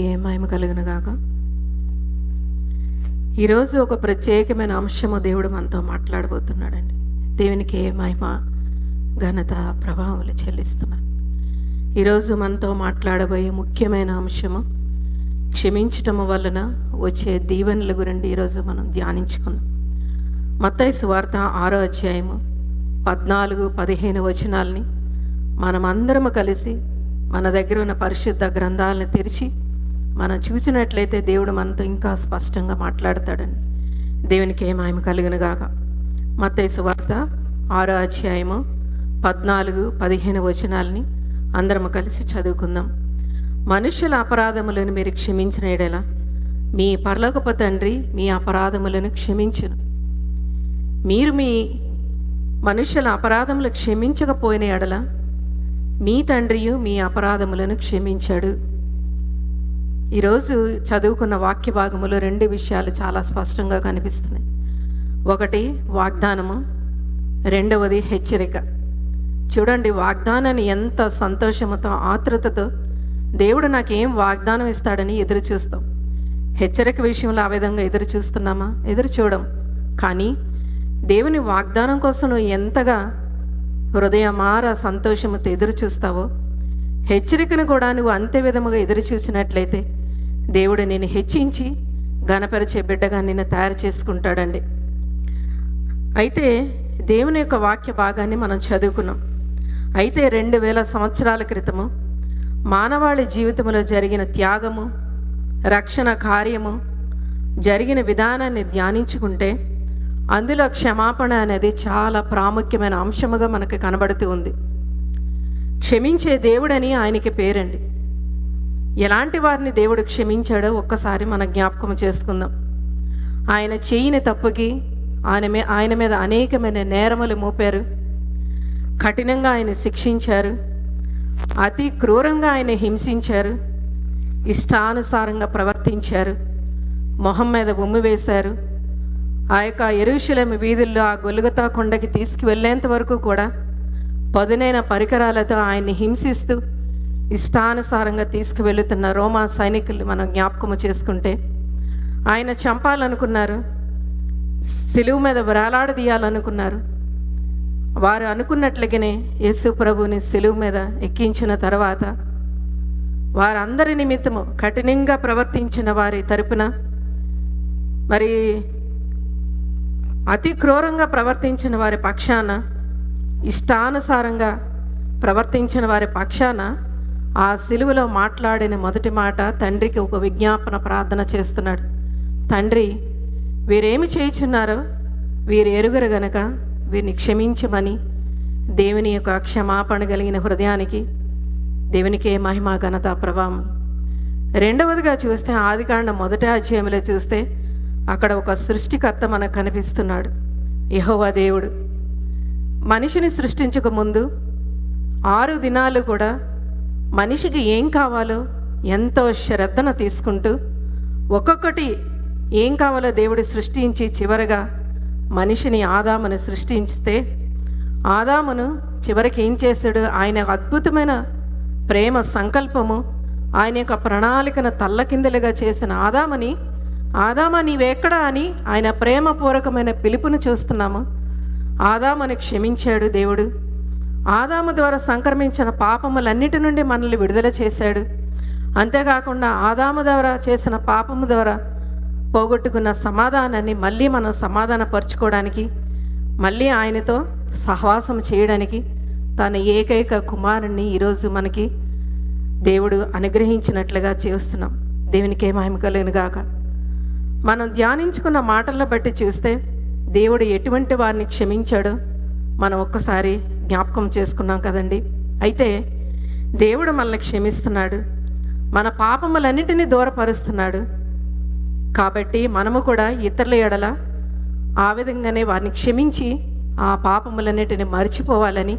దేవునికి ఏ మహిమ కలుగును గాక? ఈరోజు ఒక ప్రత్యేకమైన అంశము దేవుడు మనతో మాట్లాడబోతున్నాడండి. దేవునికి ఏ మహిమ ఘనత ప్రభావములు చెల్లిస్తున్నాను ఈరోజు మనతో మాట్లాడబోయే ముఖ్యమైన అంశము క్షమించటము వలన వచ్చే దీవెనల గురించి ఈరోజు మనం ధ్యానించుకుందాం. మత్తయి సువార్త ఆరో అధ్యాయము పద్నాలుగు పదిహేను వచనాల్ని మనమందరము కలిసి మన దగ్గర ఉన్న పరిశుద్ధ గ్రంథాలను తెరిచి మనం చూసినట్లయితే దేవుడు మనతో ఇంకా స్పష్టంగా మాట్లాడతాడని. దేవునికి ఏం ఆయన కలిగిన వార్త సువార్త ఆరో అధ్యాయము పద్నాలుగు పదిహేను వచనాల్ని అందరము కలిసి చదువుకుందాం. మనుషుల అపరాధములను మీరు క్షమించిన ఎడల మీ పరలోకపు తండ్రి మీ అపరాధములను క్షమించును. మీరు మీ మనుషుల అపరాధములు క్షమించకపోయిన ఎడల మీ తండ్రియు మీ అపరాధములను క్షమించాడు. ఈరోజు చదువుకున్న వాక్య భాగములో రెండు విషయాలు చాలా స్పష్టంగా కనిపిస్తున్నాయి. ఒకటి వాగ్దానము. రెండవది హెచ్చరిక. చూడండి వాగ్దానాన్ని ఎంత సంతోషముతో ఆతృతతో దేవుడు నాకేం వాగ్దానం ఇస్తాడని ఎదురు చూస్తాం. హెచ్చరిక విషయంలో ఆ విధంగా ఎదురు చూస్తున్నామా? ఎదురు చూడం. కానీ దేవుని వాగ్దానం కోసం నువ్వు ఎంతగా హృదయమార సంతోషముతో ఎదురు చూస్తావో హెచ్చరికను కూడా నువ్వు అంతే విధముగా ఎదురు చూసినట్లయితే దేవుడు నేను హెచ్చించి ఘనపరిచే బిడ్డగా నిన్ను తయారు చేసుకుంటాడండి. అయితే దేవుని యొక్క వాక్య భాగాన్ని మనం చదువుకున్నాం. అయితే రెండు వేల సంవత్సరాల క్రితము మానవాళి జీవితంలో జరిగిన త్యాగము రక్షణ కార్యము జరిగిన విధానాన్ని ధ్యానించుకుంటే అందులో క్షమాపణ అనేది చాలా ప్రాముఖ్యమైన అంశముగా మనకు కనబడుతూ ఉంది. క్షమించే దేవుడని ఆయనకి పేరండి. ఎలాంటి వారిని దేవుడు క్షమించాడో ఒక్కసారి మన జ్ఞాపకం చేసుకుందాం. ఆయన చేయని తప్పుకి ఆయన మీ ఆయన మీద అనేకమైన నేరములు మోపారు. కఠినంగా ఆయన శిక్షించారు. అతి క్రూరంగా ఆయన హింసించారు. ఇష్టానుసారంగా ప్రవర్తించారు. మొహం మీద ఉమ్మి వేశారు. ఆ యొక్క ఎరుషులేమి వీధుల్లో ఆ గొలుగుతా కొండకి తీసుకువెళ్ళేంత వరకు కూడా పదునైన పరికరాలతో ఆయన్ని హింసిస్తూ ఇష్టానుసారంగా తీసుకువెళుతున్న రోమా సైనికులు మనం జ్ఞాపకము చేసుకుంటే ఆయన చంపాలనుకున్నారు సిలువు మీద వేలాడదీయాలనుకున్నారు వారు అనుకున్నట్లుగానే యేసు ప్రభుని సిలువు మీద ఎక్కించిన తర్వాత వారందరి నిమిత్తము కఠినంగా ప్రవర్తించిన వారి తరపున మరి అతి క్రూరంగా ప్రవర్తించిన వారి పక్షాన ఇష్టానుసారంగా ప్రవర్తించిన వారి పక్షాన ఆ సిలువలో మాట్లాడిన మొదటి మాట తండ్రికి ఒక విజ్ఞాపన ప్రార్థన చేస్తున్నాడు. తండ్రి వీరేమి చేయుచున్నారో వీరు ఎరుగరు గనక వీరిని క్షమించమని దేవుని యొక్క క్షమాపణ కలిగిన హృదయానికి దేవునికే మహిమ ఘనత ప్రభావం. రెండవదిగా చూస్తే ఆదికాండ మొదటి అధ్యాయంలో చూస్తే అక్కడ ఒక సృష్టికర్త మనకు కనిపిస్తున్నాడు. యహోవా దేవుడు. మనిషిని సృష్టించక ముందు ఆరు దినాలు కూడా మనిషికి ఏం కావాలో ఎంతో శ్రద్ధను తీసుకుంటూ ఒక్కొక్కటి ఏం కావాలో దేవుడు సృష్టించి చివరగా మనిషిని ఆదామును సృష్టించితే ఆదామును చివరికి ఏం చేశాడు? ఆయన అద్భుతమైన ప్రేమ సంకల్పము ఆయన యొక్క ప్రణాళికను తల్లకిందులుగా చేసిన ఆదామని ఆదామ నీవెక్కడా అని ఆయన ప్రేమపూర్వకమైన పిలుపును చూస్తున్నాము. ఆదామని క్షమించాడు దేవుడు. ఆదాము ద్వారా సంక్రమించిన పాపములన్నిటి నుండి మనల్ని విడుదల చేశాడు. అంతేకాకుండా ఆదాము ద్వారా చేసిన పాపము ద్వారా పోగొట్టుకున్న సమాధానాన్ని మళ్ళీ మనం సమాధానపరచుకోవడానికి మళ్ళీ ఆయనతో సహవాసం చేయడానికి తన ఏకైక కుమారుణ్ణి ఈరోజు మనకి దేవుడు అనుగ్రహించినట్లుగా చేస్తున్నాం. దేవునికి ఏమాయం కలుగునుగాక గాక. మనం ధ్యానించుకున్న మాటలను బట్టి చూస్తే దేవుడు ఎటువంటి వారిని క్షమించాడో మనం ఒక్కసారి జ్ఞాపకం చేసుకున్నాం కదండి. అయితే దేవుడు మనల్ని క్షమిస్తున్నాడు. మన పాపములన్నిటినీ దూరపరుస్తున్నాడు. కాబట్టి మనము కూడా ఇతరుల ఎడల ఆ విధంగానే వారిని క్షమించి ఆ పాపములన్నిటిని మర్చిపోవాలని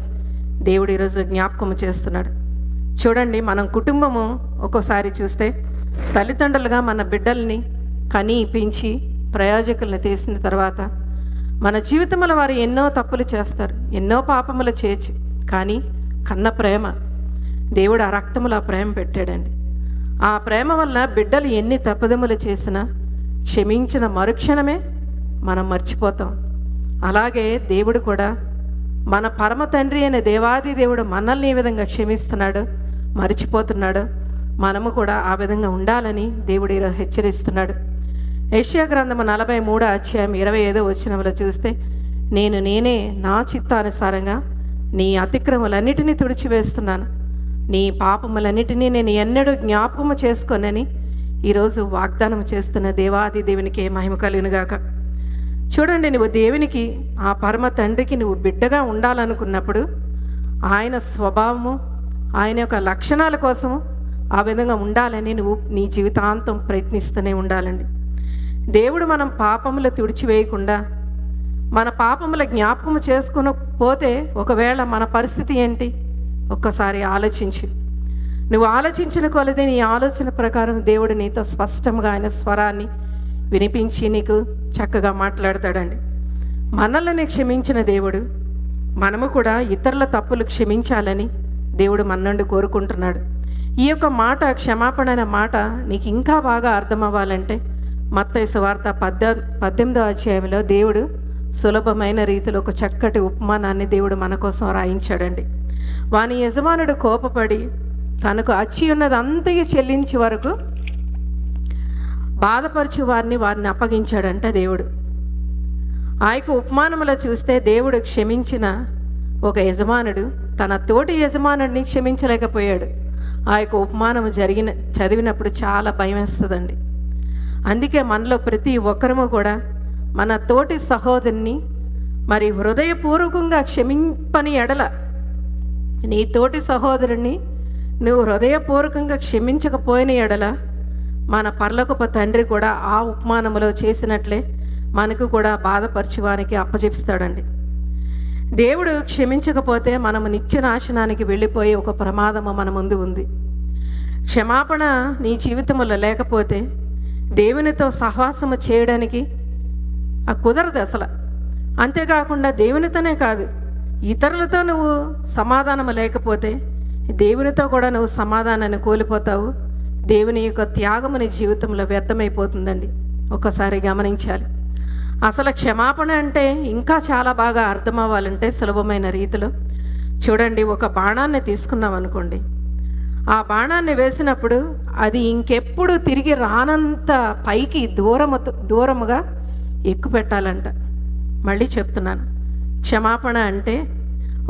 దేవుడు ఈరోజు జ్ఞాపకం చేస్తున్నాడు. చూడండి మనం కుటుంబము ఒక్కోసారి చూస్తే తల్లిదండ్రులుగా మన బిడ్డల్ని కని పెంచి ప్రయోజకులను తీసిన తర్వాత మన జీవితంలో వారు ఎన్నో తప్పులు చేస్తారు ఎన్నో పాపములు చేయొచ్చు. కానీ కన్న ప్రేమ దేవుడు ఆ రక్తములు ఆ ప్రేమ పెట్టాడండి. ఆ ప్రేమ వల్ల బిడ్డలు ఎన్ని తప్పదములు చేసినా క్షమించిన మరుక్షణమే మనం మర్చిపోతాం. అలాగే దేవుడు కూడా మన పరమ తండ్రి అయిన దేవాది దేవుడు మనల్ని ఏ విధంగా క్షమిస్తున్నాడు మర్చిపోతున్నాడు మనము కూడా ఆ విధంగా ఉండాలని దేవుడు ఈరోజు హెచ్చరిస్తున్నాడు. యష్యా గ్రంథము నలభై మూడో అధ్యాయం ఇరవై ఐదో వచ్చినలో చూస్తే నేను నేనే నా చిత్తానుసారంగా నీ అతిక్రమలన్నిటినీ తుడిచివేస్తున్నాను. నీ పాపములన్నిటినీ నేను ఎన్నడూ జ్ఞాపకము చేసుకోనని ఈరోజు వాగ్దానం చేస్తున్న దేవాది దేవునికి మహిమ కలిగినగాక. చూడండి నువ్వు దేవునికి ఆ పరమ తండ్రికి నువ్వు బిడ్డగా ఉండాలనుకున్నప్పుడు ఆయన స్వభావము ఆయన యొక్క లక్షణాల కోసము ఆ విధంగా ఉండాలని నువ్వు నీ జీవితాంతం ప్రయత్నిస్తూనే ఉండాలండి. దేవుడు మనం పాపములు తుడిచివేయకుండా మన పాపముల జ్ఞాపకము చేసుకుని పోతే ఒకవేళ మన పరిస్థితి ఏంటి? ఒక్కసారి ఆలోచించు. నువ్వు ఆలోచించిన కొలది నీ ఆలోచన ప్రకారం దేవుడు నీతో స్పష్టంగా ఆయన స్వరాన్ని వినిపించి నీకు చక్కగా మాట్లాడతాడండి. మనల్ని క్షమించిన దేవుడు మనము కూడా ఇతరుల తప్పులు క్షమించాలని దేవుడు మన కోరుకుంటున్నాడు. ఈ యొక్క మాట క్షమాపణ అనే మాట నీకు ఇంకా బాగా అర్థమవ్వాలంటే అవ్వాలంటే వార్త సువార్త పద్ద పద్దెనిమిదో అధ్యాయంలో దేవుడు సులభమైన రీతిలో ఒక చక్కటి ఉపమానాన్ని దేవుడు మన కోసం రాయించాడండి. వాని యజమానుడు కోపపడి తనకు అచ్చి ఉన్నది అంతయు చెల్లించే వరకు బాధపరచు వారిని వారిని అప్పగించాడంట దేవుడు. ఆ యొక్క ఉపమానములో చూస్తే దేవుడు క్షమించిన ఒక యజమానుడు తన తోటి యజమానుడిని క్షమించలేకపోయాడు. ఆ యొక్క ఉపమానం జరిగిన చదివినప్పుడు చాలా భయం వేస్తుందండి. అందుకే మనలో ప్రతి ఒక్కరము కూడా మన తోటి సహోదరుని మరి హృదయపూర్వకంగా క్షమింపని ఎడల నీ తోటి సహోదరుణ్ణి నువ్వు హృదయపూర్వకంగా క్షమించకపోయిన ఎడల మన పర్లకొప్ప తండ్రి కూడా ఆ ఉపమానములో చేసినట్లే మనకు కూడా బాధపరచువానికి అప్పచెప్స్తాడండి దేవుడు క్షమించకపోతే మనము నిత్య నాశనానికి వెళ్ళిపోయే ఒక ప్రమాదము మన ముందు ఉంది. క్షమాపణ నీ జీవితంలో లేకపోతే దేవునితో సహవాసము చేయడానికి ఆ కుదరదు అసలు. అంతేకాకుండా దేవునితోనే కాదు ఇతరులతో నువ్వు సమాధానం లేకపోతే దేవునితో కూడా నువ్వు సమాధానాన్ని కోల్పోతావు. దేవుని యొక్క త్యాగము నీ జీవితంలో వ్యర్థమైపోతుందండి. ఒకసారి గమనించాలి. అసలు క్షమాపణ అంటే ఇంకా చాలా బాగా అర్థం అవ్వాలంటే సులభమైన రీతిలో చూడండి ఒక బాణాన్ని తీసుకున్నాం అనుకోండి ఆ బాణాన్ని వేసినప్పుడు అది ఇంకెప్పుడు తిరిగి రానంత పైకి దూరము దూరముగా ఎక్కుపెట్టాలంట మళ్ళీ చెప్తున్నాను. క్షమాపణ అంటే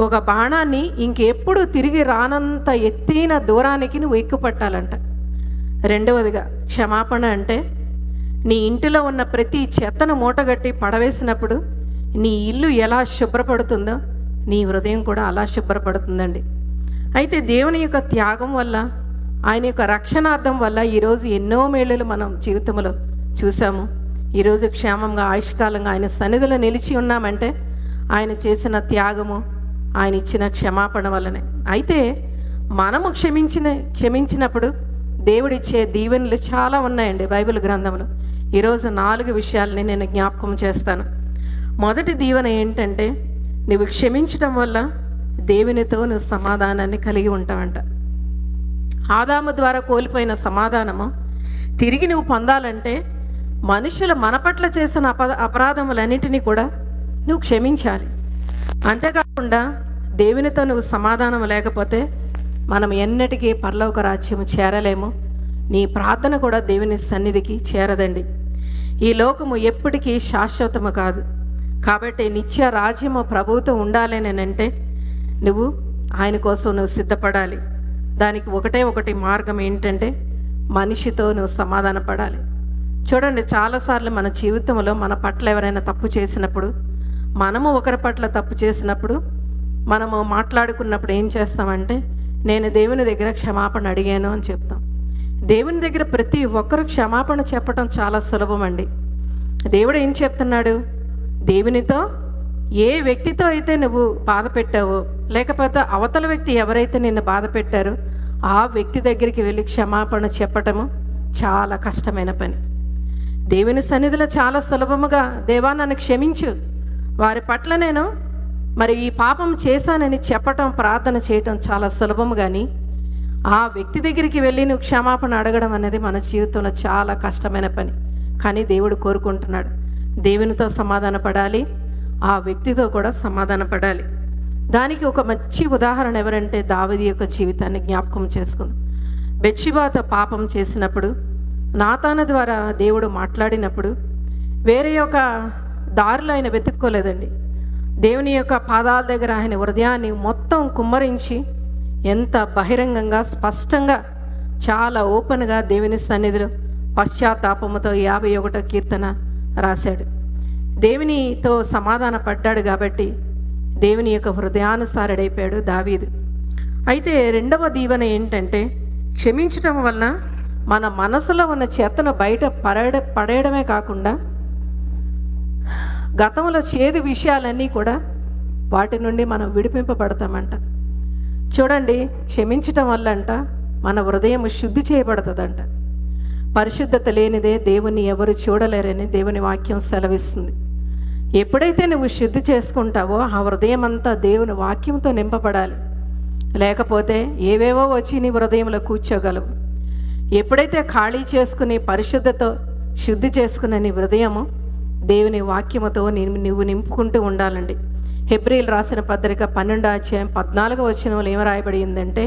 ఒక బాణాన్ని ఇంకెప్పుడు తిరిగి రానంత ఎత్తైన దూరానికి నువ్వు ఎక్కుపెట్టాలంట రెండవదిగా క్షమాపణ అంటే నీ ఇంటిలో ఉన్న ప్రతి చెత్తను మూటగట్టి పడవేసినప్పుడు నీ ఇల్లు ఎలా శుభ్రపడుతుందో నీ హృదయం కూడా అలా శుభ్రపడుతుందండి. అయితే దేవుని యొక్క త్యాగం వల్ల ఆయన యొక్క రక్షణార్థం వల్ల ఈరోజు ఎన్నో మేళలు మనం జీవితంలో చూసాము. ఈరోజు క్షేమంగా ఆయుష్కాలంగా ఆయన సన్నిధిలో నిలిచి ఉన్నామంటే ఆయన చేసిన త్యాగము ఆయన ఇచ్చిన క్షమాపణ వల్లనే. అయితే మనము క్షమించిన క్షమించినప్పుడు దేవుడిచ్చే దీవెనలు చాలా ఉన్నాయండి బైబిల్ గ్రంథంలో. ఈరోజు నాలుగు విషయాలని నేను జ్ఞాపకం చేస్తాను. మొదటి దీవెన ఏంటంటే నువ్వు క్షమించడం వల్ల దేవునితో నువ్వు సమాధానాన్ని కలిగి ఉంటావంట. ఆదాము ద్వారా కోల్పోయిన సమాధానము తిరిగి నువ్వు పొందాలంటే మనుషులు మన పట్ల చేసిన అప అపరాధములన్నింటినీ కూడా నువ్వు క్షమించాలి. అంతేకాకుండా దేవునితో నువ్వు సమాధానం లేకపోతే మనం ఎన్నటికీ పర్లోక రాజ్యము చేరలేము. నీ ప్రార్థన కూడా దేవుని సన్నిధికి చేరదండి. ఈ లోకము ఎప్పటికీ శాశ్వతము కాదు. కాబట్టి నిత్య రాజ్యము ప్రభుత్వం ఉండాలేనంటే నువ్వు ఆయన కోసం నువ్వు సిద్ధపడాలి. దానికి ఒకటే ఒకటి మార్గం ఏంటంటే మనిషితో నువ్వు సమాధాన పడాలి. చూడండి చాలాసార్లు మన జీవితంలో మన పట్ల ఎవరైనా తప్పు చేసినప్పుడు మనము ఒకరి పట్ల తప్పు చేసినప్పుడు మనము మాట్లాడుకున్నప్పుడు ఏం చేస్తామంటే నేను దేవుని దగ్గర క్షమాపణ అడిగాను అని చెప్తాం. దేవుని దగ్గర ప్రతి ఒక్కరు క్షమాపణ చెప్పడం చాలా సులభం అండి. దేవుడు ఏం చెప్తున్నాడు? దేవునితో ఏ వ్యక్తితో అయితే నువ్వు బాధ పెట్టావో లేకపోతే అవతల వ్యక్తి ఎవరైతే నిన్ను బాధ పెట్టారో ఆ వ్యక్తి దగ్గరికి వెళ్ళి క్షమాపణ చెప్పటము చాలా కష్టమైన పని. దేవుని సన్నిధిలో చాలా సులభముగా దేవా నన్ను క్షమించు. వారి పట్ల నేను మరి ఈ పాపం చేశానని చెప్పటం ప్రార్థన చేయటం చాలా సులభము కానీ ఆ వ్యక్తి దగ్గరికి వెళ్ళి నువ్వు క్షమాపణ అడగడం అనేది మన జీవితంలో చాలా కష్టమైన పని. కానీ దేవుడు కోరుకుంటున్నాడు. దేవునితో సమాధాన పడాలి ఆ వ్యక్తితో కూడా సమాధాన పడాలి. దానికి ఒక మంచి ఉదాహరణ ఎవరంటే దావది యొక్క జీవితాన్ని జ్ఞాపకం చేసుకుంది. బెచ్చిబాత పాపం చేసినప్పుడు నాతాన ద్వారా దేవుడు మాట్లాడినప్పుడు వేరే యొక్క దారిలో ఆయన వెతుక్కోలేదండి. దేవుని యొక్క పాదాల దగ్గర ఆయన హృదయాన్ని మొత్తం కుమ్మరించి ఎంత బహిరంగంగా స్పష్టంగా చాలా ఓపెన్గా దేవుని సన్నిధిలో పశ్చాత్తాపముతో యాభై ఒకటో కీర్తన రాశాడు. దేవునితో సమాధాన పడ్డాడు కాబట్టి దేవుని యొక్క హృదయానుసారుడైపోయాడు దావీదు. అయితే రెండవ దీవెన ఏంటంటే క్షమించటం వలన మన మనసులో ఉన్న చెత్తను బయట పడేయ పడేయడమే కాకుండా గతంలో చేదు విషయాలన్నీ కూడా వాటి నుండి మనం విడిపింపబడతామంట. చూడండి క్షమించటం వల్ల అంట మన హృదయం శుద్ధి చేయబడుతుందంట. పరిశుద్ధత లేనిదే దేవుని ఎవరు చూడలేరని దేవుని వాక్యం సెలవిస్తుంది. ఎప్పుడైతే నువ్వు శుద్ధి చేసుకుంటావో ఆ హృదయం అంతా దేవుని వాక్యంతో నింపబడాలి. లేకపోతే ఏవేవో వచ్చి నీ హృదయంలో కూర్చోగలవు. ఎప్పుడైతే ఖాళీ చేసుకుని పరిశుద్ధతో శుద్ధి చేసుకున్న నీ హృదయము దేవుని వాక్యముతో నేను నువ్వు నింపుకుంటూ ఉండాలండి. హెబ్రిల్ రాసిన పత్రిక పన్నెండు అధ్యాయం పద్నాలుగు వచ్చిన ఏమి రాయబడిందంటే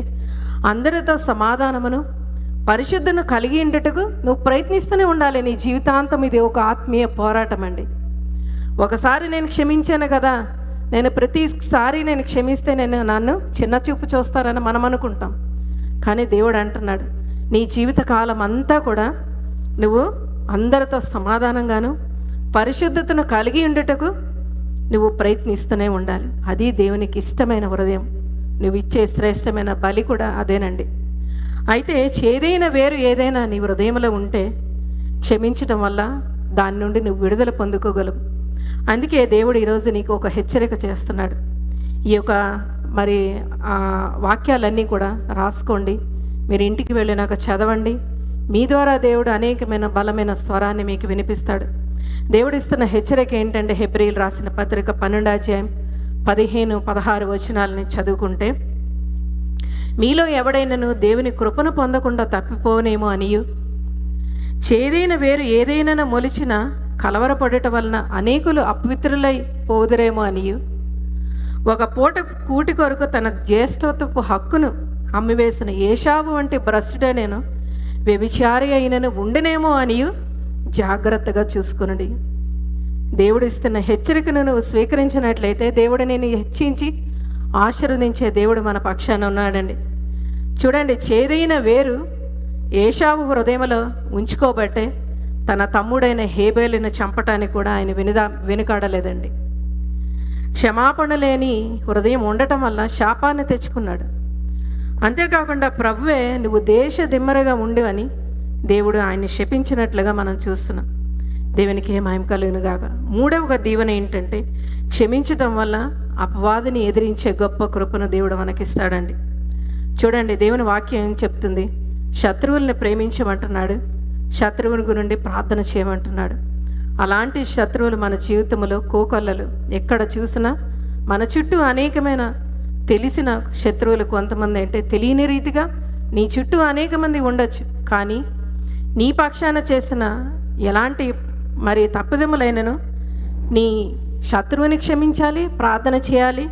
అందరితో సమాధానమును పరిశుద్ధను కలిగి ఉండటకు నువ్వు ప్రయత్నిస్తూనే ఉండాలి నీ జీవితాంతం. ఇది ఒక ఆత్మీయ పోరాటం అండి. ఒకసారి నేను క్షమించాను కదా. నేను ప్రతిసారి నేను క్షమిస్తే నేను నన్ను చిన్న చూపు చూస్తారని మనం అనుకుంటాం. కానీ దేవుడు అంటున్నాడు నీ జీవిత కాలం అంతా కూడా నువ్వు అందరితో సమాధానంగాను పరిశుద్ధతను కలిగి ఉండుటకు నువ్వు ప్రయత్నిస్తూనే ఉండాలి. అది దేవునికి ఇష్టమైన హృదయం. నువ్వు ఇచ్చే శ్రేష్టమైన బలి కూడా అదేనండి. అయితే చేదైన వేరు ఏదైనా నీ హృదయంలో ఉంటే క్షమించటం వల్ల దాని నుండి నువ్వు విడుదల పొందుకోగలవు. అందుకే దేవుడు ఈరోజు నీకు ఒక హెచ్చరిక చేస్తున్నాడు. ఈ యొక్క మరి ఆ వాక్యాలన్నీ కూడా రాసుకోండి. మీరు ఇంటికి వెళ్ళినాక చదవండి. మీ ద్వారా దేవుడు అనేకమైన బలమైన స్వరాన్ని మీకు వినిపిస్తాడు. దేవుడు ఇస్తున్న హెచ్చరిక ఏంటంటే హెబ్రిల్ రాసిన పత్రిక పన్నెండాధ్యాయం పదిహేను పదహారు వచనాలని చదువుకుంటే మీలో ఎవడైనను దేవుని కృపను పొందకుండా తప్పిపోనేమో అనియు. చేదైన వేరు ఏదైనా మొలిచిన కలవరపడటం వలన అనేకులు అపవిత్రులై పోదురేమో అనియు. ఒక పూట కూటి కొరకు తన జ్యేష్ఠత్వపు హక్కును అమ్మివేసిన ఏషావు వంటి భ్రష్టుడే నేను. వ్యభిచారి అయినను ఉండినేమో అనియు. జాగ్రత్తగా చూసుకునండి. దేవుడు ఇస్తున్న హెచ్చరికను నువ్వు స్వీకరించినట్లయితే దేవుడు నేను హెచ్చించి ఆశీర్వదించే దేవుడు మన పక్షాన ఉన్నాడండి. చూడండి చేదైన వేరు ఏషావు హృదయంలో ఉంచుకోబట్టే తన తమ్ముడైన హేబేలిని చంపటానికి కూడా ఆయన వెనుదా వెనుకాడలేదండి. క్షమాపణ లేని హృదయం ఉండటం వల్ల శాపాన్ని తెచ్చుకున్నాడు. అంతేకాకుండా ప్రభువే నువ్వు దేశ దిమ్మరగా ఉండివని దేవుడు ఆయన్ని శపించినట్లుగా మనం చూస్తున్నాం. దేవునికి ఏమాయం కలుగునుగాక. మూడవ దీవెన ఏంటంటే క్షమించటం వల్ల అపవాదిని ఎదిరించే గొప్ప కృపను దేవుడు మనకిస్తాడండి. చూడండి దేవుని వాక్యం ఏం చెప్తుంది? శత్రువుల్ని ప్రేమించమంటున్నాడు శత్రువుని గురించి ప్రార్థన చేయమంటున్నాడు. అలాంటి శత్రువులు మన జీవితంలో కోకొల్లలు. ఎక్కడ చూసినా మన చుట్టూ అనేకమైన తెలిసిన శత్రువులు కొంతమంది అంటే తెలియని రీతిగా నీ చుట్టూ అనేక మంది ఉండొచ్చు. కానీ నీ పక్షాన చేసిన ఎలాంటి మరి తప్పుదములైనను నీ శత్రువుని క్షమించాలి ప్రార్థన చేయాలి.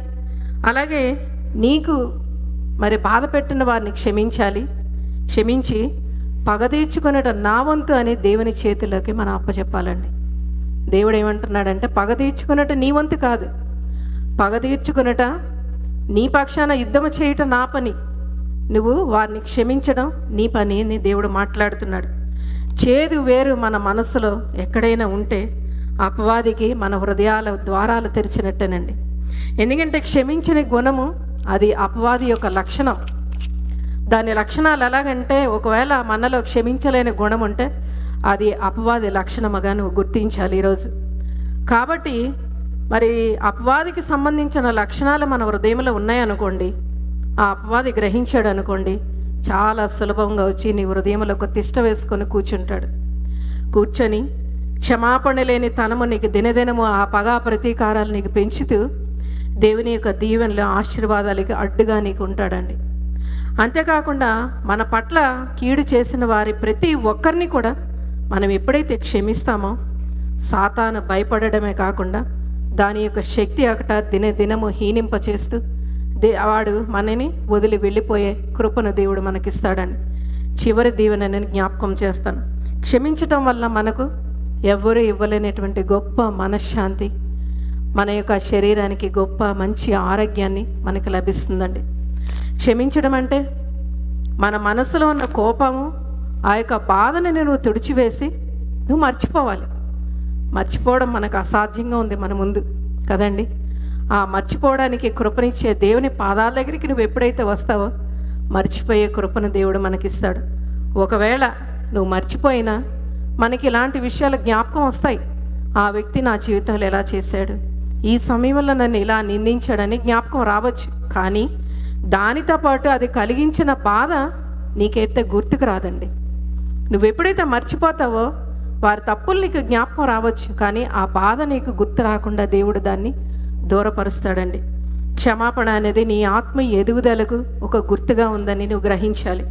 అలాగే నీకు మరి బాధ పెట్టిన వారిని క్షమించాలి. క్షమించి పగ తీర్చుకునేట నా వంతు అని దేవుని చేతిలోకి మనం అప్పచెప్పాలండి. దేవుడు ఏమంటున్నాడంటే పగ తీర్చుకునేట నీ వంతు కాదు. పగ తీర్చుకునేట నీ పక్షాన యుద్ధము చేయట నా పని. నువ్వు వారిని క్షమించడం నీ పని అని దేవుడు మాట్లాడుతున్నాడు. చేదు వేరు మన మనసులో ఎక్కడైనా ఉంటే అపవాదికి మన హృదయాల ద్వారాలు తెరిచినట్టేనండి. ఎందుకంటే క్షమించిన గుణము అది అపవాది యొక్క లక్షణం. దాని లక్షణాలు ఎలాగంటే ఒకవేళ మనలో క్షమించలేని గుణం ఉంటే అది అపవాది లక్షణముగా నువ్వు గుర్తించాలి ఈరోజు. కాబట్టి మరి అపవాదికి సంబంధించిన లక్షణాలు మన హృదయంలో ఉన్నాయనుకోండి ఆ అపవాది గ్రహించాడు అనుకోండి చాలా సులభంగా వచ్చి నీ హృదయంలో ఒక తిష్ట వేసుకొని కూర్చుంటాడు. కూర్చొని క్షమాపణ లేని తనము నీకు దినదినము ఆ పగా ప్రతీకారాలు నీకు పెంచుతూ దేవుని యొక్క దీవెనలు ఆశీర్వాదాలకి అడ్డుగా నీకు ఉంటాడండి. అంతేకాకుండా మన పట్ల కీడు చేసిన వారి ప్రతి ఒక్కరిని కూడా మనం ఎప్పుడైతే క్షమిస్తామో సాతాను భయపడడమే కాకుండా దాని యొక్క శక్తి అకట దినదినము హీనింప చేస్తూ దే వాడు మనని వదిలి వెళ్ళిపోయే కృపను దేవుడు మనకిస్తాడని చివరి దీవెనని జ్ఞాపకం చేస్తాను. క్షమించటం వల్ల మనకు ఎవరు ఇవ్వలేనటువంటి గొప్ప మనశ్శాంతి మన యొక్క శరీరానికి గొప్ప మంచి ఆరోగ్యాన్ని మనకు లభిస్తుందండి. క్షమించడం అంటే మన మనసులో ఉన్న కోపము ఆ యొక్క బాధని నువ్వు తుడిచివేసి నువ్వు మర్చిపోవాలి. మర్చిపోవడం మనకు అసాధ్యంగా ఉంది మన ముందు కదండి? ఆ మర్చిపోవడానికి కృపనిచ్చే దేవుని పాదాల దగ్గరికి నువ్వు ఎప్పుడైతే వస్తావో మర్చిపోయే కృపను దేవుడు మనకిస్తాడు. ఒకవేళ నువ్వు మర్చిపోయినా మనకి ఇలాంటి విషయాలు జ్ఞాపకం వస్తాయి. ఆ వ్యక్తి నా జీవితంలో ఎలా చేశాడు? ఈ సమయంలో నన్ను ఇలా నిందించాడని జ్ఞాపకం రావచ్చు. కానీ దానితో పాటు అది కలిగించిన బాధ నీకైతే గుర్తుకు రాదండి. నువ్వు ఎప్పుడైతే మర్చిపోతావో వారి తప్పులు నీకు జ్ఞాపకం రావచ్చు. కానీ ఆ బాధ నీకు గుర్తు రాకుండా దేవుడు దాన్ని దూరపరుస్తాడండి. క్షమాపణ అనేది నీ ఆత్మ ఎదుగుదలకు ఒక గుర్తుగా ఉందని నువ్వు గ్రహించాలి.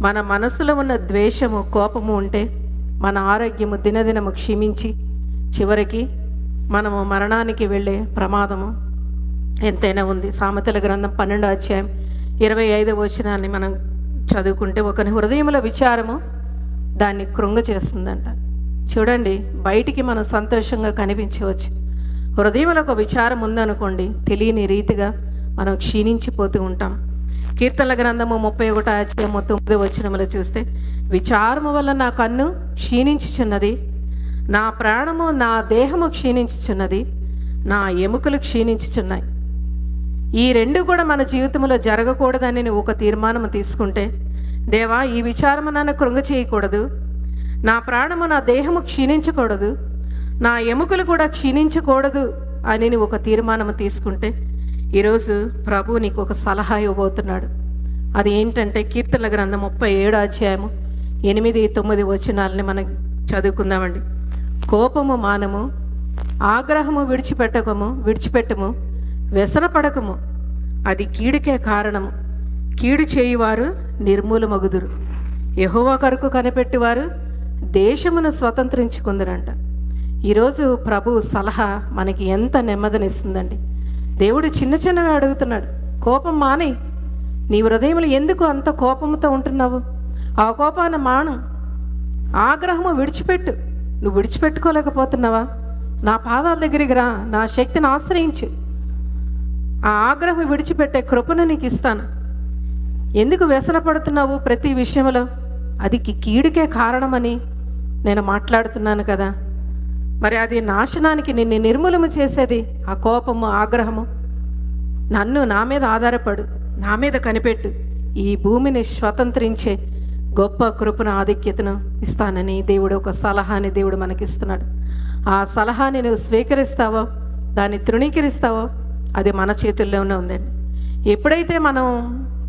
మన మనసులో ఉన్న ద్వేషము కోపము ఉంటే మన ఆరోగ్యము దినదినము క్షీమించి చివరికి మనము మరణానికి వెళ్ళే ప్రమాదము ఎంతైనా ఉంది. సామెతల గ్రంథం పన్నెండో అధ్యాయం ఇరవై ఐదవ వచనాన్ని మనం చదువుకుంటే ఒకని హృదయంలో విచారము దాన్ని కృంగ చేస్తుందంట. చూడండి బయటికి మనం సంతోషంగా కనిపించవచ్చు. హృదయంలో ఒక విచారం ఉందనుకోండి తెలియని రీతిగా మనం క్షీణించిపోతూ ఉంటాం. కీర్తనల గ్రంథము ముప్పై ఒకటో అధ్యాయము తొమ్మిది వచనములు చూస్తే విచారము వల్ల నా కన్ను క్షీణించుచున్నది నా ప్రాణము నా దేహము క్షీణించుచున్నది నా ఎముకలు క్షీణించుచున్నాయి. ఈ రెండు కూడా మన జీవితంలో జరగకూడదని నువ్వు ఒక తీర్మానం తీసుకుంటే దేవా ఈ విచారము నన్ను కృంగ చేయకూడదు నా ప్రాణము నా దేహము క్షీణించకూడదు నా ఎముకలు కూడా క్షీణించకూడదు అని నువ్వు ఒక తీర్మానం తీసుకుంటే ఈరోజు ప్రభు నీకు ఒక సలహా ఇవ్వబోతున్నాడు. అది ఏంటంటే కీర్తన గ్రంథం ముప్పై ఏడు అధ్యాయము ఎనిమిది తొమ్మిది వచనాలని మనం చదువుకుందామండి. కోపము మానము ఆగ్రహము విడిచిపెట్టకము విడిచిపెట్టము వ్యసనపడకము అది కీడుకే కారణము. కీడు చేయువారు నిర్మూలమగుదురు. యహోవా కొరకు కనిపెట్టివారు దేశమును స్వతంత్రించుకుందరంట. ఈరోజు ప్రభు సలహా మనకి ఎంత నెమ్మదినిస్తుందండి. దేవుడు చిన్న చిన్నవి అడుగుతున్నాడు కోపం మానే నీ హృదయంలో ఎందుకు అంత కోపంతో ఉంటున్నావు? ఆ కోపాన మాను. ఆగ్రహము విడిచిపెట్టు. నువ్వు విడిచిపెట్టుకోలేకపోతున్నావా? నా పాదాల దగ్గరికి రా. నా శక్తిని ఆశ్రయించు. ఆ ఆగ్రహం విడిచిపెట్టే కృపను నీకు ఇస్తాను ఎందుకు వ్యసన పడుతున్నావు ప్రతి విషయంలో? అది కీడుకే కారణమని నేను మాట్లాడుతున్నాను కదా. మరి అది నాశనానికి నిన్ను నిర్మూలము చేసేది ఆ కోపము ఆగ్రహము. నన్ను నా మీద ఆధారపడు. నా మీద కనిపెట్టు. ఈ భూమిని స్వతంత్రించే గొప్ప కృపను ఆధిక్యతను ఇస్తానని దేవుడు ఒక సలహాని దేవుడు మనకిస్తున్నాడు. ఆ సలహాని నువ్వు స్వీకరిస్తావో దాన్ని తృణీకరిస్తావో అది మన చేతుల్లోనే ఉందండి. ఎప్పుడైతే మనం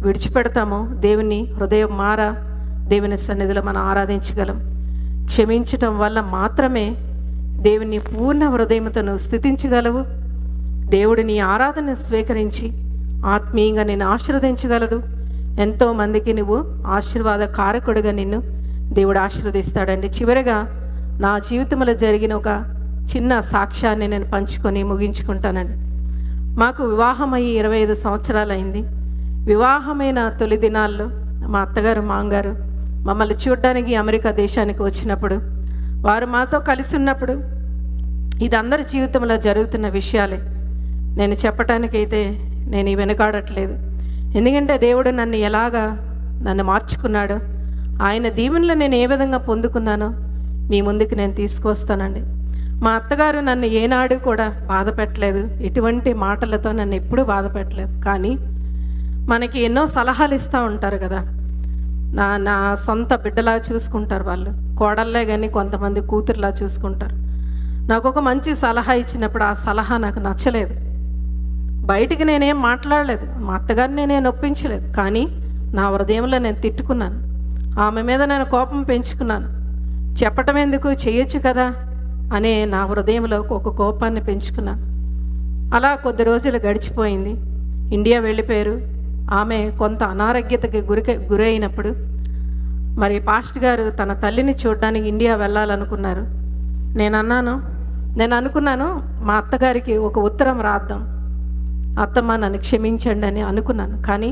విడిచిపెడతామో దేవుని హృదయం మార దేవుని సన్నిధిలో మనం ఆరాధించగలం. క్షమించటం వల్ల మాత్రమే దేవుని పూర్ణ హృదయంతో నువ్వు స్థితించగలవు. దేవుడిని ఆరాధన స్వీకరించి ఆత్మీయంగా నేను ఆశీర్వదించగలదు. ఎంతోమందికి నువ్వు ఆశీర్వాద కారకుడుగా నిన్ను దేవుడు ఆశీర్వదిస్తాడండి. చివరిగా నా జీవితంలో జరిగిన ఒక చిన్న సాక్ష్యాన్ని నేను పంచుకొని ముగించుకుంటానండి. మాకు వివాహమయ్యి ఇరవై ఐదు సంవత్సరాలు అయింది వివాహమైన తొలి దినాల్లో మా అత్తగారు మాంగారు మమ్మల్ని చూడడానికి అమెరికా దేశానికి వచ్చినప్పుడు వారు మాతో కలిసి ఉన్నప్పుడు ఇది అందరి జీవితంలో జరుగుతున్న విషయాలే. నేను చెప్పటానికైతే నేను వెనకాడట్లేదు. ఎందుకంటే దేవుడు నన్ను ఎలాగా నన్ను మార్చుకున్నాడు ఆయన దీవెనలు నేను ఏ విధంగా పొందుకున్నానో మీ ముందుకు నేను తీసుకొస్తానండి. మా అత్తగారు నన్ను ఏనాడు కూడా బాధ పెట్టలేదు ఎటువంటి మాటలతో నన్ను ఎప్పుడూ బాధ పెట్టలేదు కానీ మనకి ఎన్నో సలహాలు ఇస్తూ ఉంటారు కదా. నా నా సొంత బిడ్డలా చూసుకుంటారు వాళ్ళు. కోడళ్ళే కానీ కొంతమంది కూతురులా చూసుకుంటారు. నాకు ఒక మంచి సలహా ఇచ్చినప్పుడు ఆ సలహా నాకు నచ్చలేదు. బయటికి నేనేం మాట్లాడలేదు. మా అత్తగారిని నేను ఒప్పించలేదు. కానీ నా హృదయంలో నేను తిట్టుకున్నాను. ఆమె మీద నేను కోపం పెంచుకున్నాను. చెప్పటం ఎందుకు? చేయొచ్చు కదా అనే నా హృదయంలో ఒక కోపాన్ని పెంచుకున్నాను. అలా కొద్ది రోజులు గడిచిపోయింది. ఇండియా వెళ్ళిపోయారు. ఆమె కొంత అనారోగ్యతకి గురిక గురైనప్పుడు మరి పాస్ట్ గారు తన తల్లిని చూడడానికి ఇండియా వెళ్ళాలనుకున్నారు. నేను అన్నాను నేను అనుకున్నాను మా అత్తగారికి ఒక ఉత్తరం రాద్దాం. అత్తమ్మ నన్ను క్షమించండి అని అనుకున్నాను. కానీ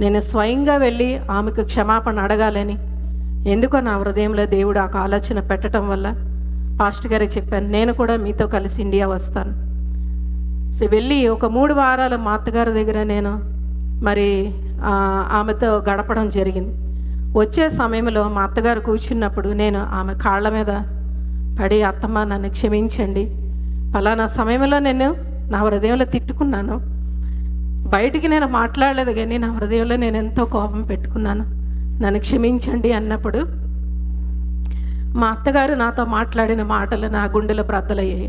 నేను స్వయంగా వెళ్ళి ఆమెకు క్షమాపణ అడగాలని ఎందుకో నా హృదయంలో దేవుడు ఆ ఆలోచన పెట్టడం వల్ల పాస్ట్ గారే చెప్పాను నేను కూడా మీతో కలిసి ఇండియా వస్తాను. సో వెళ్ళి ఒక మూడు వారాలు మా అత్తగారి దగ్గర నేను మరి ఆమెతో గడపడం జరిగింది. వచ్చే సమయంలో మా అత్తగారు కూర్చున్నప్పుడు నేను ఆమె కాళ్ళ మీద పడి అత్తమ్మ నన్ను క్షమించండి. ఫలానా సమయంలో నేను నా హృదయంలో తిట్టుకున్నాను. బయటికి నేను మాట్లాడలేదు కానీ నా హృదయంలో నేను ఎంతో కోపం పెట్టుకున్నాను. నన్ను క్షమించండి అన్నప్పుడు మా అత్తగారు నాతో మాట్లాడిన మాటలు నా గుండెలో బ్రద్దలయ్యాయి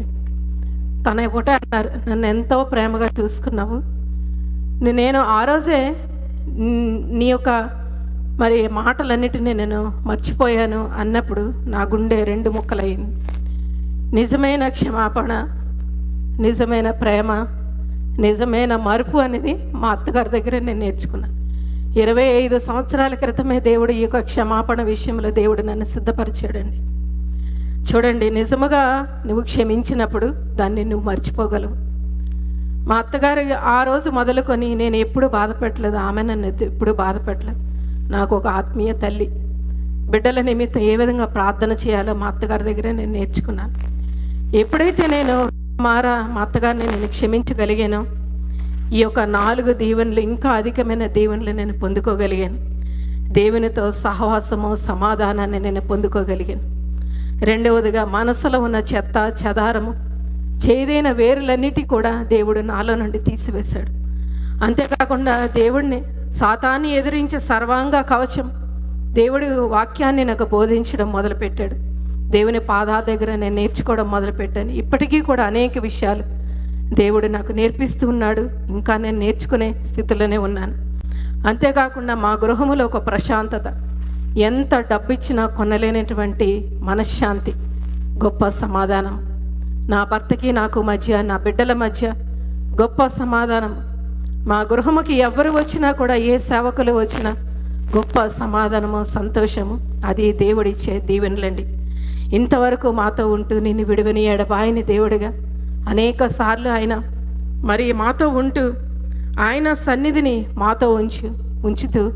తన ఒకటే అన్నారు నన్ను ఎంతో ప్రేమగా చూసుకున్నావు. నేను ఆ రోజే నీ యొక్క మరి మాటలన్నిటినీ నేను మర్చిపోయాను అన్నప్పుడు నా గుండె రెండు ముక్కలయ్యింది. నిజమైన క్షమాపణ నిజమైన ప్రేమ నిజమైన మరుపు అనేది మా అత్తగారి దగ్గర నేను నేర్చుకున్నాను. ఇరవై ఐదు సంవత్సరాల క్రితమే దేవుడు ఈ యొక్క క్షమాపణ విషయంలో దేవుడు నన్ను సిద్ధపరిచాడండి. చూడండి నిజముగా నువ్వు క్షమించినప్పుడు దాన్ని నువ్వు మర్చిపోగలవు. మా అత్తగారు ఆ రోజు మొదలుకొని నేను ఎప్పుడు బాధపెట్టలేదు ఆమె నన్ను ఎప్పుడు బాధపెట్టలేదు. నాకు ఒక ఆత్మీయ తల్లి. బిడ్డల నిమిత్తం ఏ విధంగా ప్రార్థన చేయాలో మా అత్తగారి దగ్గర నేను నేర్చుకున్నాను. ఎప్పుడైతే నేను మారా మా అత్తగారిని నేను క్షమించగలిగాను. ఈ యొక్క నాలుగు దీవెనలు ఇంకా అధికమైన దీవెనలు నేను పొందుకోగలిగాను. దేవునితో సహవాసము సమాధానాన్ని నేను పొందుకోగలిగాను. రెండవదిగా మనసులో ఉన్న చెత్త చెదారము చేదైన వేరులన్నిటి కూడా దేవుడు నాలో నుండి తీసివేశాడు. అంతేకాకుండా దేవుడిని సాతాన్ని ఎదిరించే సర్వాంగ కవచం దేవుడు వాక్యాన్ని నాకు బోధించడం మొదలుపెట్టాడు. దేవుని పాదా దగ్గర నేను నేర్చుకోవడం మొదలుపెట్టాను. ఇప్పటికీ కూడా అనేక విషయాలు దేవుడు నాకు నేర్పిస్తూ ఉన్నాడు. ఇంకా నేను నేర్చుకునే స్థితిలోనే ఉన్నాను. అంతేకాకుండా మా గృహములో ఒక ప్రశాంతత. ఎంత డబ్బు ఇచ్చినా కొనలేనటువంటి మనశ్శాంతి గొప్ప సమాధానం. నా భర్తకి నాకు మధ్య నా బిడ్డల మధ్య గొప్ప సమాధానం. మా గృహముకి ఎవరు వచ్చినా కూడా ఏ సేవకులు వచ్చినా గొప్ప సమాధానము సంతోషము అది దేవుడిచ్చే దీవెనలండి. ఇంతవరకు మాతో ఉంటూ నిన్ను విడువని ఎడబాయని దేవుడిగా అనేక సార్లు ఆయన మరి మాతో ఉంటూ ఆయన సన్నిధిని మాతో ఉంచు ఉంచుతూ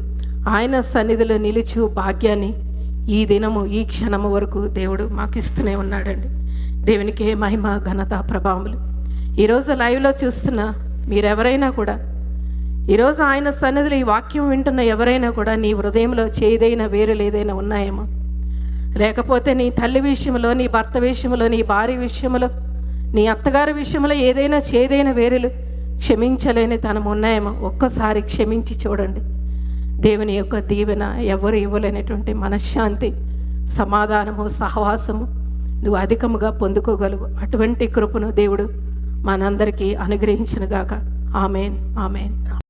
ఆయన సన్నిధిలో నిలుచు భాగ్యాన్ని ఈ దినము ఈ క్షణము వరకు దేవుడు మాకు ఇస్తూనే ఉన్నాడండి. దేవునికే మహిమ ఘనత ప్రభావములు. ఈరోజు లైవ్లో చూస్తున్న మీరెవరైనా కూడా ఈరోజు ఆయన సన్నిధిలో ఈ వాక్యం వింటున్న ఎవరైనా కూడా నీ హృదయంలో చేదైనా వేరులు లేదైనా ఉన్నాయేమో? లేకపోతే నీ తల్లి విషయంలో నీ భర్త విషయంలో నీ భార్య విషయంలో నీ అత్తగారి విషయంలో ఏదైనా చేదైన వేరులు క్షమించలేని తనం ఉన్నాయేమో. ఒక్కసారి క్షమించి చూడండి. దేవుని యొక్క దీవెన ఎవరు ఇవ్వలేనటువంటి మనశ్శాంతి సమాధానము సహవాసము నువ్వు అధికముగా పొందుకోగలవు. అటువంటి కృపను దేవుడు మనందరికీ అనుగ్రహించినగాక. ఆమెన్. ఆమెన్.